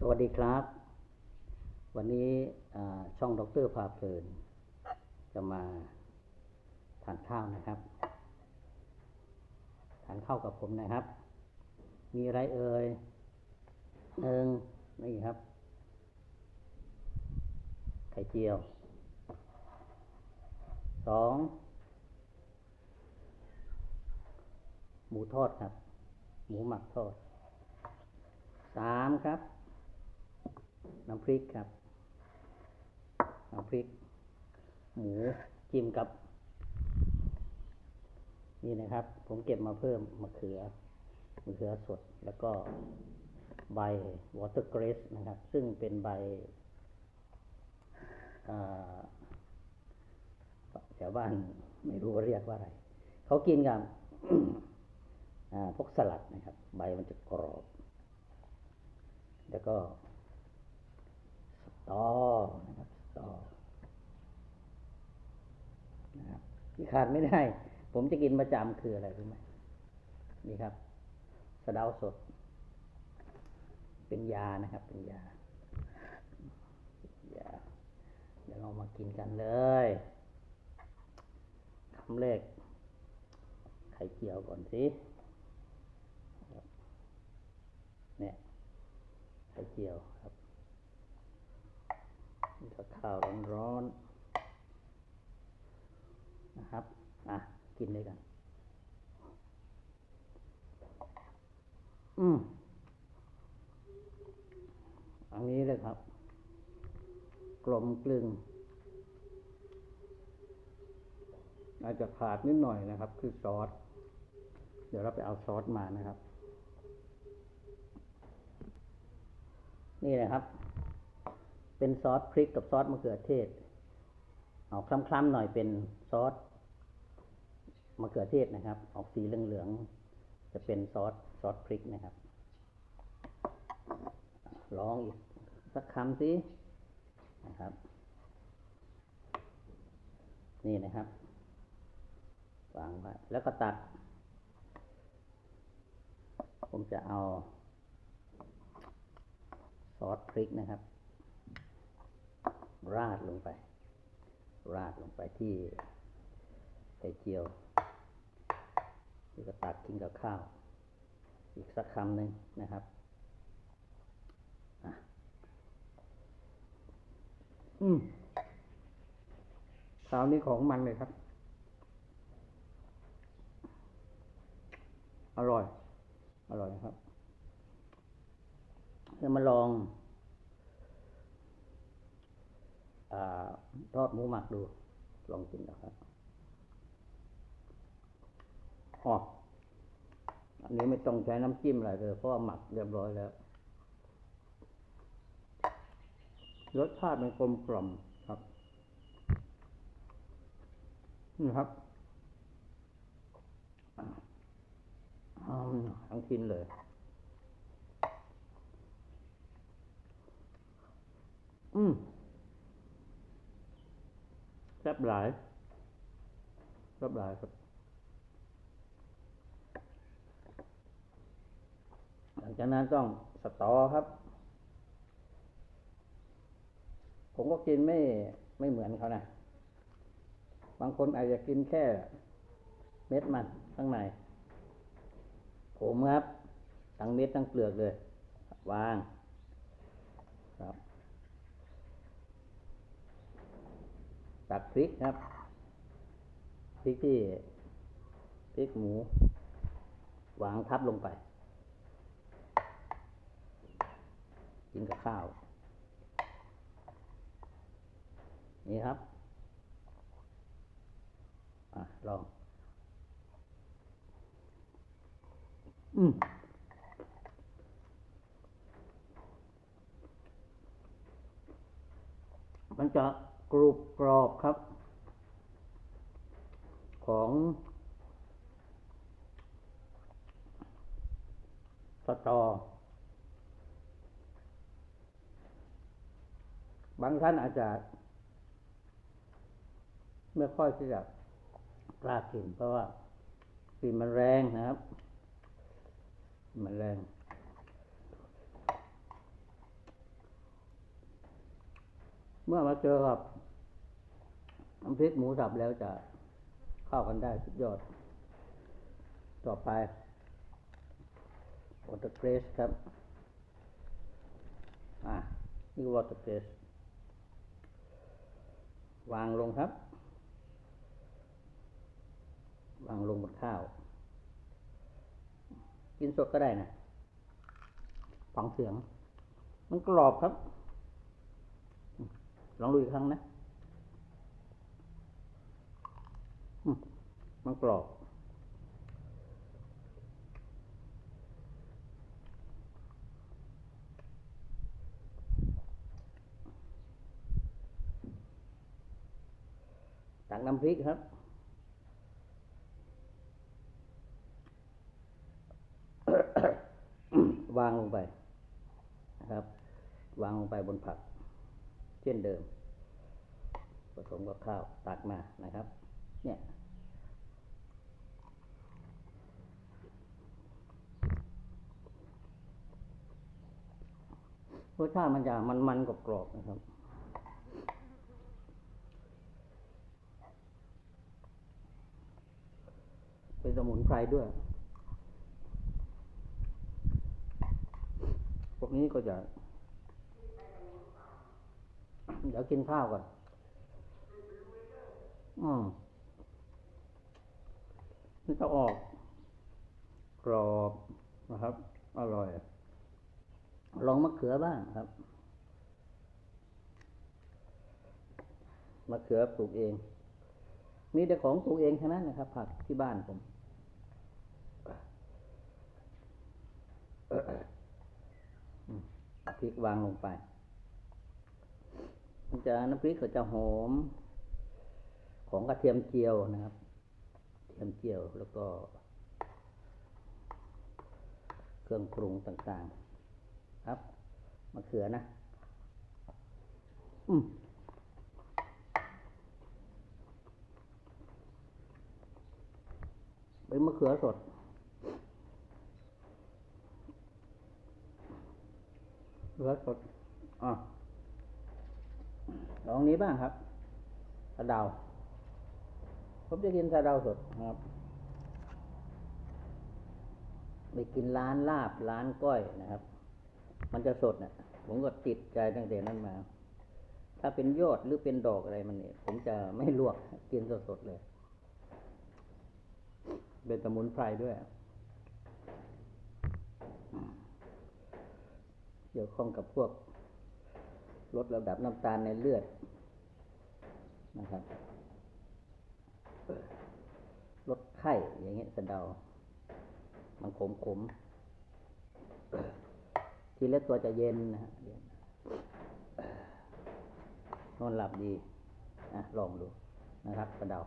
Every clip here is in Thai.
สวัสดีครับ วันนี้อ่าช่องดรพาเพลิน จะมาทานข้าวนะครับ ทานข้าวกับผมนะครับ มีอะไรเอ่ยหนึ่งนี่ครับ ไข่เจียวสองหมูทอดครับ หมูหมักทอดสามครับ น้ำพริกครับ น้ำพริก หมูจิ้มกับ นี่นะครับ ผมเก็บมาเพิ่มมะเขือมะเขือสดแล้วก็ใบวอเตอร์เกรสนะครับ ซึ่งเป็นใบแถวบ้านไม่รู้เรียกว่าอะไร เขากินกับพวกสลัดนะครับ ใบมันจะกรอบ แล้วก็ สตอนะครับสตอนะครับที่ขาดไม่ได้ ผมจะกินประจำคืออะไรรู้ไหมนี่ครับ สะเดาสด เป็นยานะครับ เป็นยายาเดี๋ยวเรามากินกันเลยคำแรก ไข่เจียวก่อนสิเนี่ยไข่เจียวครับ นี่ก็ข้าวร้อนๆนะครับ อะ กินด้วยกัน อืมอันนี้เลยครับ กลมกลึงอาจจะขาดนิดหน่อยนะครับ คือซอส เดี๋ยวเราไปเอาซอสมานะครับ นี่นะครับ เป็นซอสพริกกับซอสมะเขือเทศ เอาคล้ำๆหน่อยเป็นซอสมะเขือเทศนะครับ ออกสีเหลืองๆจะเป็นซอสซอสพริกนะครับ ลองอีกสักคำสินะครับ นี่นะครับวางไว้แล้วก็ตัด ผมจะเอาซอสพริกนะครับ ราดลงไป ราดลงไปที่ไข่เจียวนี่ก็ตักกินกับข้าว อีกสักคำหนึ่งนะครับอืมคราวนี้ของมันเลยครับ อร่อย อร่อยครับเดี๋ยวมาลองอา ทอดหมูหมักดู ลองกินนะครับอ๋ออันนี้ไม่ต้องใช้น้ำจิ้มอะไรเลยเพราะหมักเรียบร้อยแล้ว รสชาติมันกลมกล่อมครับนี่ครับอ่าอืมทั้งทิ้นเลยอืม ซ่บหลายแซ่บหลายครับหลังจากนั้นต้องสตอครับ ผมก็กินไม่ไม่เหมือนเขานะ บางคนอาจจะกินแค่เม็ดมันข้างใน ผมครับ ทั้งเม็ดทั้งเปลือกเลย วาง ครับ ตักพริกครับพริกที่พริกหมูวางทับลงไป กินกับข้าว นี่ครับอะลอง อืมมันจะ กรุบกรอบครับ ของสตอบางท่านอาจจะไม่ค่อยที่จะกล้ากินเพราะว่ากลิ่นมันแรงนะครับ มันแรง เมื่อมาเจอกับ น้ำพริกหมูสับแล้วจะเข้ากันได้สุดยอด ต่อไปวอเตอร์เกรสครับ อ่านี่วอเตอร์เกรสวางลงครับ วางลงบนข้าว กินสดก็ได้นะฟังเสียง มันกรอบครับ ลองดูอีกครั้งนะอืม มันกรอบ ตักน้ำพริกครับ วางลงไปนะครับ วางลงไปบนผัก เช่นเดิมผสมกับข้าวตักมานะครับ เนี่ย รสชาติมันจะมันๆกรอบๆนะครับ เป็นสมุนไพรด้วย พวกนี้ก็จะ เดี๋ยวกินข้าวก่อน อืมนี่จะออก กรอบนะครับ อร่อย ลองมะเขือบ้างครับ มะเขือปลูกเองมีแต่ของปลูกเองทั้งนั้นนะครับ ผักที่บ้านผมอืมพริกวางลงไปมันจะน้ำพริกก็จะหอม ของกระเทียมเจียวนะครับ เทียมเจียวแล้วก็ เครื่องปรุงต่างๆ ครับมะเขือนะ อืมเป็นมะเขือสด เขือสด อะลองนี้บ้างครับสะเดา ผมจะกินสะเดาสดครับไปกินร้านลาบร้านก้อยนะครับ มันจะสดนะ่ะ ผมก็ติดใจตั้งแต่นั้นมา ถ้าเป็นยอดหรือเป็นดอกอะไรมันเนี่ย ผมจะไม่ลวกกินสดๆเลย เป็นสมุนไพรด้วย เกี่ยวข้องกับพวกลดระดับน้ำตาลในเลือดนะครับลดไข้อย่างเงี้ยสะเดา มันขมขม ทีเล็กตัวจะเย็นนะฮะนนอนหลับดีนะลองดูนะครับกระเดา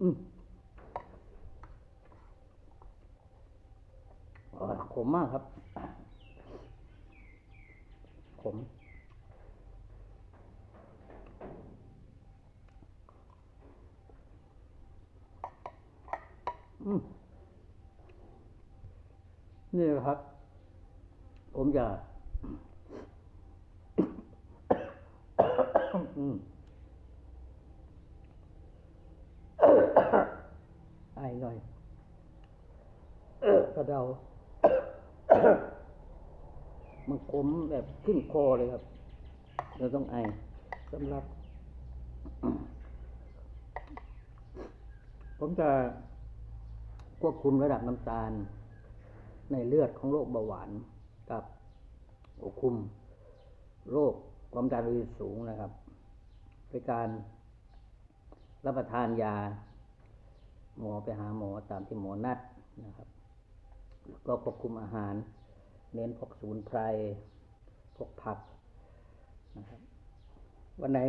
อืมอ๋อขมมากครับ ขม อืม นี่แหละครับ ผมจะไอหน่อยกระเดา มันขมแบบขึ้นคอเลยครับ เราต้องไอสำหรับ ผมจะควบคุมระดับน้ำตาล ในเลือดของโรคเบาหวานกับควบคุมโรคความดันโลหิตสูงนะครับโดยการรับประทานยา หมอไปหาหมอตามที่หมอนัดนะครับแล้วก็ควบคุมอาหาร เน้นพวกสมุนไพรพวกผักนะครับวันไหน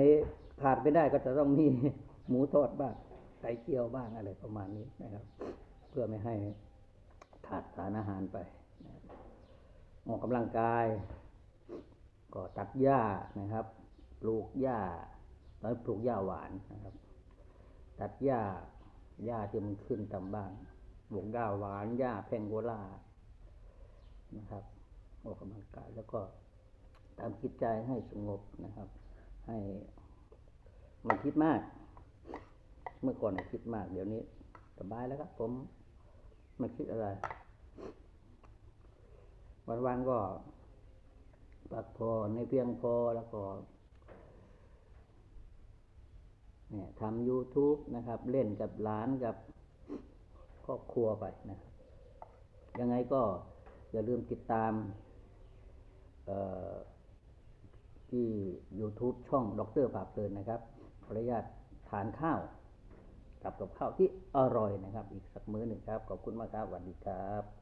ขาดไม่ได้ก็จะต้องมีหมูทอดบ้างไก่เจียวบ้างอะไรประมาณนี้นะครับ เพื่อไม่ให้ ขาดสารอาหารไปออกกำลังกาย ก็ตัดหญ้านะครับ ปลูกหญ้าตอนนปลูกหญ้าหวานนะครับ ตัดหญ้าหญ้าที่มันขึ้นตามบ้านปลูกหญ้าหวานหญ้าแพงโกลานะครับออกกำลังกายแล้วก็ทำจิตใจให้สงบนะครับ ให้ไมันคิดมาก เมื่อก่อนคิดมาก เดี๋ยวนี้สบายแล้วครับผม ไม่คิดอะไร วันๆก็พักพอในเพียงพอแล้วก็เนี่ยทำ YouTube นะครับ เล่นกับหลานกับครอบครัวไปนะครับ ยังไงก็อย่าลืมติดตามที่ YouTube ช่องดรปาบเพลินนะครับขออนุญาตทานข้าว กับกับข้าวที่อร่อยนะครับ อีกสักมื้อหนึ่งครับ ขอบคุณมากครับสวัสดีครับ